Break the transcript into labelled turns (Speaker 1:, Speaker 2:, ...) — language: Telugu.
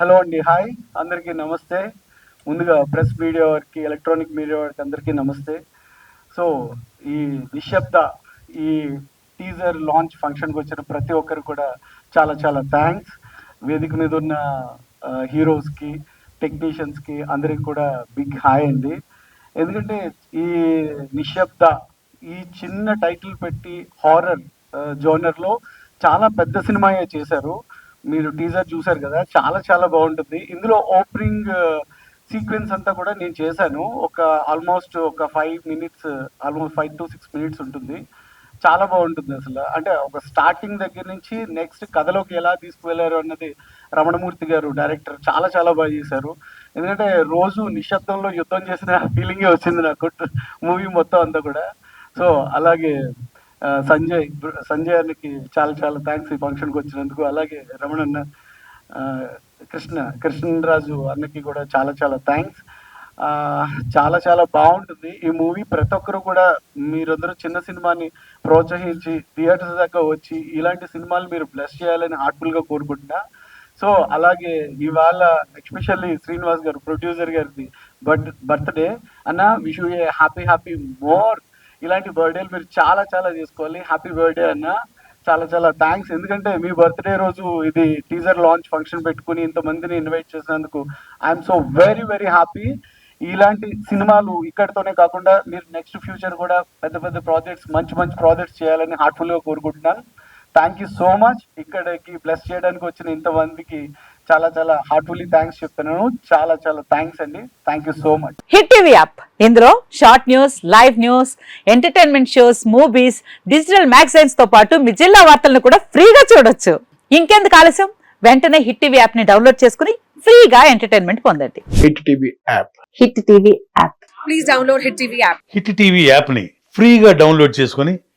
Speaker 1: హలో అండి హాయ్ అందరికీ నమస్తే. ముందుగా ప్రెస్ మీడియా వారికి ఎలక్ట్రానిక్ మీడియా వారికి అందరికీ నమస్తే. సో ఈ నిశ్శబ్ద ఈ టీజర్ లాంచ్ ఫంక్షన్కి వచ్చిన ప్రతి ఒక్కరు కూడా చాలా చాలా థ్యాంక్స్ వేదిక మీద ఉన్న హీరోస్కి టెక్నీషియన్స్కి అందరికి కూడా బిగ్ హాయ్ అండి. ఎందుకంటే ఈ నిశ్శబ్ద ఈ చిన్న టైటిల్ పెట్టి హారర్ జోనర్లో చాలా పెద్ద సినిమాయే చేశారు. మీరు టీజర్ చూశారు కదా చాలా చాలా బాగుంటుంది. ఇందులో ఓపెనింగ్ సీక్వెన్స్ uh, అంతా కూడా నేను చేశాను. ఒక ఆల్మోస్ట్ ఒక five minutes almost five to six minutes ఉంటుంది. చాలా బాగుంటుంది అసలు. అంటే ఒక స్టార్టింగ్ దగ్గర నుంచి నెక్స్ట్ కథలోకి ఎలా తీసుకువెళ్ళారు అన్నది రమణమూర్తి గారు డైరెక్టర్ చాలా చాలా బాగా చేశారు. ఎందుకంటే రోజు నిశ్శబ్దంలో యుద్ధం చేసిన ఫీలింగే వచ్చింది నాకు మూవీ మొత్తం అంతా కూడా. సో అలాగే సంజయ్ సంజయ్ అన్నకి చాలా చాలా థ్యాంక్స్ ఈ ఫంక్షన్కి వచ్చినందుకు. అలాగే రమణన్న కృష్ణ కృష్ణరాజు అన్నకి కూడా చాలా చాలా థ్యాంక్స్ చాలా చాలా బాగుంటుంది. ఈ మూవీ ప్రతి ఒక్కరు కూడా మీరందరూ చిన్న సినిమాని ప్రోత్సహించి థియేటర్స్ దాకా వచ్చి ఇలాంటి సినిమాలు మీరు బ్లెస్ చేయాలని హార్ట్ఫుల్గా కోరుకుంటున్నా. సో అలాగే ఇవాళ ఎస్పెషల్లీ శ్రీనివాస్ గారు ప్రొడ్యూసర్ గారిది బర్త్ బర్త్డే అన్న wish a happy happy more ఇలాంటి బర్త్డేలు మీరు చాలా చాలా చేసుకోవాలి హ్యాపీ బర్త్డే అన్న. చాలా చాలా థ్యాంక్స్ ఎందుకంటే మీ బర్త్డే రోజు ఇది టీజర్ లాంచ్ ఫంక్షన్ పెట్టుకుని ఇంతమందిని ఇన్వైట్ చేసినందుకు I'm so very very happy ఇలాంటి సినిమాలు ఇక్కడితోనే కాకుండా మీరు నెక్స్ట్ ఫ్యూచర్ కూడా పెద్ద పెద్ద ప్రాజెక్ట్స్ మంచి మంచి ప్రాజెక్ట్స్ చేయాలని హార్ట్ఫుల్గా కోరుకుంటున్నాను. థ్యాంక్ యూ సో మచ్ ఇక్కడికి బ్లెస్ చేయడానికి వచ్చిన ఇంతమందికి చాలా చాలా హార్ట్ఫుల్లీ థ్యాంక్స్ చెప్తున్నాను. చాలా చాలా థ్యాంక్స్ అండి. Thank you so much
Speaker 2: hit TV app. ఇందులో short news live news entertainment shows movies digital మ్యాగజైన్స్తో పాటు మీ జిల్లా వార్తలను కూడా ఫ్రీగా చూడొచ్చు. ఇంకెందుకు ఆలస్యం? వెంటనే హిట్ టీవీ యాప్ని డౌన్లోడ్ చేసుకుని ఫ్రీగా ఎంటర్టైన్మెంట్ పొందండి.
Speaker 3: Hit TV app.
Speaker 2: Hit TV app.
Speaker 4: Please download Hit TV app.
Speaker 5: Hit TV యాప్ని ఫ్రీగా డౌన్లోడ్ చేసుకొని